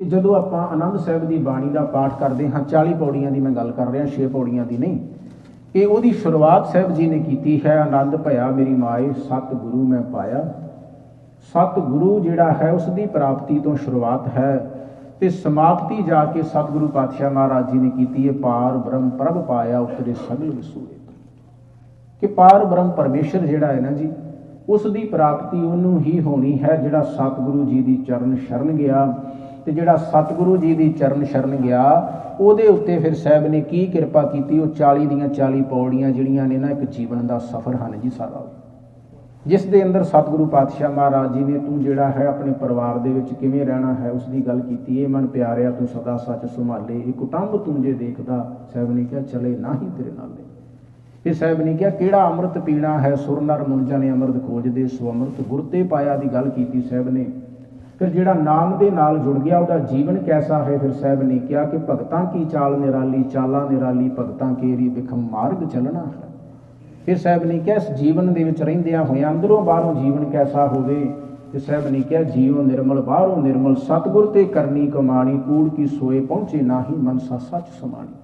ਕਿ ਜਦੋਂ ਆਪਾਂ ਆਨੰਦ ਸਾਹਿਬ ਦੀ ਬਾਣੀ ਦਾ ਪਾਠ ਕਰਦੇ ਹਾਂ 40 ਪੌੜੀਆਂ ਦੀ ਮੈਂ ਗੱਲ ਕਰ ਰਿਹਾ 6 ਪੌੜੀਆਂ ਦੀ ਨਹੀਂ ਇਹ ਉਹਦੀ ਸ਼ੁਰੂਆਤ ਸਾਹਿਬ ਜੀ ਨੇ ਕੀਤੀ ਹੈ, ਆਨੰਦ ਭਇਆ ਮੇਰੀ ਮਾਏ ਸਤ ਗੁਰੂ ਮੈਂ ਪਾਇਆ। ਸਤ ਗੁਰੂ ਜਿਹੜਾ ਹੈ ਉਸ ਦੀ ਪ੍ਰਾਪਤੀ ਤੋਂ ਸ਼ੁਰੂਆਤ ਹੈ ਤੇ ਸਮਾਪਤੀ ਜਾ ਕੇ ਸਤਿਗੁਰੂ ਪਾਤਸ਼ਾਹ ਮਹਾਰਾਜ ਜੀ ਨੇ ਕੀਤੀ ਹੈ, ਪਾਰ ਬ੍ਰਹਮ ਪ੍ਰਭ ਪਾਇਆ ਉਤਰੇ ਸਗਲ ਵਿਸੂਰੇ ਕਿ ਪਾਰ ਬ੍ਰਹਮ ਪਰਮੇਸ਼ਰ ਜਿਹੜਾ ਹੈ ਨਾ ਜੀ ਉਸ ਦੀ ਪ੍ਰਾਪਤੀ ਉਹਨੂੰ ਹੀ ਹੋਣੀ ਹੈ ਜਿਹੜਾ ਸਤਿਗੁਰੂ ਜੀ ਦੀ ਚਰਨ ਸ਼ਰਨ ਗਿਆ। ਤੇ ਜਿਹੜਾ ਸਤਿਗੁਰੂ ਜੀ ਦੀ ਚਰਨ ਸ਼ਰਨ ਗਿਆ, ਉਹਦੇ ਉੱਤੇ ਫਿਰ ਸਾਹਿਬ ਨੇ ਕੀ ਕਿਰਪਾ ਕੀਤੀ? ਉਹ 40 ਦੀਆਂ 40 ਪੌੜੀਆਂ ਜਿਹੜੀਆਂ ਨੇ ਨਾ, ਇੱਕ ਜੀਵਨ ਦਾ ਸਫ਼ਰ ਹਨ ਜੀ ਸਾਰਾ। ਜਿਸ ਦੇ ਅੰਦਰ ਸਤਿਗੁਰੂ ਪਾਤਸ਼ਾਹ ਮਹਾਰਾਜ ਜੀ ਨੇ, ਤੂੰ ਜਿਹੜਾ ਹੈ ਆਪਣੇ ਪਰਿਵਾਰ ਦੇ ਵਿੱਚ ਕਿਵੇਂ ਰਹਿਣਾ ਹੈ, ਉਸ ਦੀ ਗੱਲ ਕੀਤੀ। ਇਹ ਮਨ ਪਿਆਰਿਆ, ਤੂੰ ਸਦਾ ਸੱਚ ਸੰਭਾਲੇ। ਇਹ ਕੁਟੰਬ ਤੂੰ ਜੇ ਦੇਖਦਾ, ਸਾਹਿਬ ਨੇ ਕਿਹਾ, ਚਲੇ ਨਾ ਹੀ ਤੇਰੇ ਨਾਲੇ ਇਹ ਸਾਹਿਬ ਨੇ ਕਿਹਾ, ਕਿਹੜਾ ਅੰਮ੍ਰਿਤ ਪੀਣਾ ਹੈ? ਸੁਰ ਨਰ ਮੁੰਜਾਂ ਨੇ ਅੰਮ੍ਰਿਤ ਖੋਜਦੇ, ਸੋ ਅੰਮ੍ਰਿਤ ਗੁਰ ਤੇ ਪਾਇਆ ਦੀ ਗੱਲ ਕੀਤੀ ਸਾਹਿਬ ਨੇ। ਫਿਰ ਜਿਹੜਾ ਨਾਮ ਦੇ ਨਾਲ ਜੁੜ ਗਿਆ, ਉਹਦਾ ਜੀਵਨ ਕੈਸਾ ਹੈ? ਫਿਰ ਸਾਹਿਬ ਨੇ ਕਿਹਾ ਕਿ ਭਗਤਾਂ ਕੀ ਚਾਲ ਨਿਰਾਲੀ, ਚਾਲਾਂ ਨਿਰਾਲੀ, ਭਗਤਾਂ ਕੇਰੀ ਵਿਖਮ ਮਾਰਗ ਚੱਲਣਾ ਹੈ। ਫਿਰ ਸਾਹਿਬ ਨੇ ਕਿਹਾ, ਇਸ ਜੀਵਨ ਦੇ ਵਿੱਚ ਰਹਿੰਦਿਆਂ ਹੋਇਆਂ ਅੰਦਰੋਂ ਬਾਹਰੋਂ ਜੀਵਨ ਕੈਸਾ ਹੋਵੇ? ਤੇ ਸਾਹਿਬ ਨੇ ਕਿਹਾ ਜੀਵੋ ਨਿਰਮਲ, ਬਾਹਰੋਂ ਨਿਰਮਲ, ਸਤਗੁਰ ਤੇ ਕਰਨੀ ਕਮਾਣੀ, ਕੂੜ ਕੀ ਸੋਏ ਪਹੁੰਚੇ ਨਾਹੀ ਮਨ ਸਾ ਸੱਚ ਸਮਾਣੀ।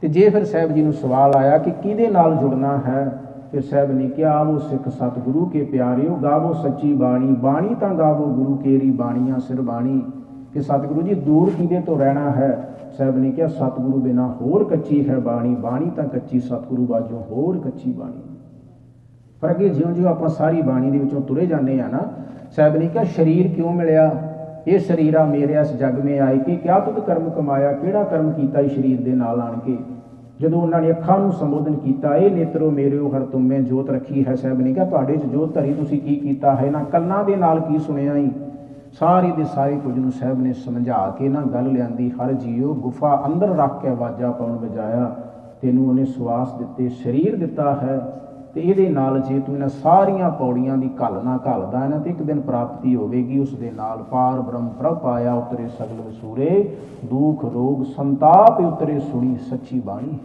ਤੇ ਜੇ ਫਿਰ ਸਾਹਿਬ ਜੀ ਨੂੰ ਸਵਾਲ ਆਇਆ ਕਿ ਕਿਹਦੇ ਨਾਲ ਜੁੜਨਾ ਹੈ ਫਿਰ ਸਾਹਿਬ ਨੇ ਕਿਹਾ, ਆਵੋ ਸਿੱਖ ਸਤਿਗੁਰੂ ਕੇ ਪਿਆਰਿਓ, ਗਾਵੋ ਸੱਚੀ ਬਾਣੀ। ਬਾਣੀ ਤਾਂ ਗਾਵੋ ਗੁਰੂ ਕੇਰੀ ਬਾਣੀਆਂ, ਸਿਰ ਬਾਣੀ। ਕਿ ਸਤਿਗੁਰੂ ਜੀ, ਦੂਰ ਕਿਹਦੇ ਤੋਂ ਰਹਿਣਾ ਹੈ? ਸਾਹਿਬ ਨੇ ਕਿਹਾ, ਸਤਿਗੁਰੂ ਬਿਨਾ ਹੋਰ ਕੱਚੀ ਹੈ ਬਾਣੀ। ਬਾਣੀ ਤਾਂ ਕੱਚੀ ਸਤਿਗੁਰੂ ਬਾਝੋਂ ਹੋਰ ਕੱਚੀ ਬਾਣੀ। ਪਰ ਅੱਗੇ ਜਿਉਂ ਜਿਉਂ ਆਪਾਂ ਸਾਰੀ ਬਾਣੀ ਦੇ ਵਿੱਚੋਂ ਤੁਰੇ ਜਾਂਦੇ ਆ ਨਾ, ਸਾਹਿਬ ਨੇ ਕਿਹਾ, ਸਰੀਰ ਕਿਉਂ ਮਿਲਿਆ? ਇਹ ਸਰੀਰਾ ਮੇਰੇ ਇਸ ਜਗ ਮੇ ਆਏ ਕਿ ਕਿਆ ਤੁਧ ਕਰਮ ਕਮਾਇਆ? ਕਿਹੜਾ ਕਰਮ ਕੀਤਾ ਇਸ ਸਰੀਰ ਦੇ ਨਾਲ ਆਣ ਕੇ? ਜਦੋਂ ਉਹਨਾਂ ਨੇ ਅੱਖਾਂ ਨੂੰ ਸੰਬੋਧਨ ਕੀਤਾ, ਇਹ ਨੇਤਰੋ ਮੇਰਿਓ ਹਰ ਤੁਮੇ ਜੋਤ ਰੱਖੀ ਹੈ ਸਾਹਿਬ ਨੇ ਕਿਹਾ ਤੁਹਾਡੇ 'ਚ ਜੋਤ ਧਰੀ ਤੁਸੀਂ ਕੀ ਕੀਤਾ ਹੈ? ਨਾ ਕੰਨਾਂ ਦੇ ਨਾਲ ਕੀ ਸੁਣਿਆ ਹੀ ਸਾਰੇ ਦੇ ਸਾਰੇ ਕੁਝ ਨੂੰ ਸਾਹਿਬ ਨੇ ਸਮਝਾ ਕੇ ਨਾ ਗੱਲ ਲਿਆਂਦੀ, ਹਰ ਜੀਓ ਗੁਫਾ ਅੰਦਰ ਰੱਖ ਕੇ ਆਵਾਜ਼ਾਂ ਪਾਉਣ ਵਜਾਇਆ ਤੈਨੂੰ ਉਹਨੇ ਸਵਾਸ ਦਿੱਤੇ, ਸਰੀਰ ਦਿੱਤਾ ਹੈ ਤੇ ਇਹਦੇ ਨਾਲ ਜੇ ਤੂੰ ਇਹਨਾਂ ਸਾਰੀਆਂ ਪੌੜੀਆਂ ਦੀ ਘੱਲ ਨਾ ਘੱਲਦਾ ਹੈ ਤੇ ਇੱਕ ਦਿਨ ਪ੍ਰਾਪਤੀ ਹੋਵੇਗੀ, ਉਸ ਦੇ ਨਾਲ ਪਾਰ ਬ੍ਰਹਮ ਪ੍ਰਭ ਆਇਆ ਉਤਰੇ ਸਗਲ ਵਸੂਰੇ, ਦੁਖ ਰੋਗ ਸੰਤਾਪ ਉਤਰੇ ਸੁਣੀ ਸੱਚੀ ਬਾਣੀ।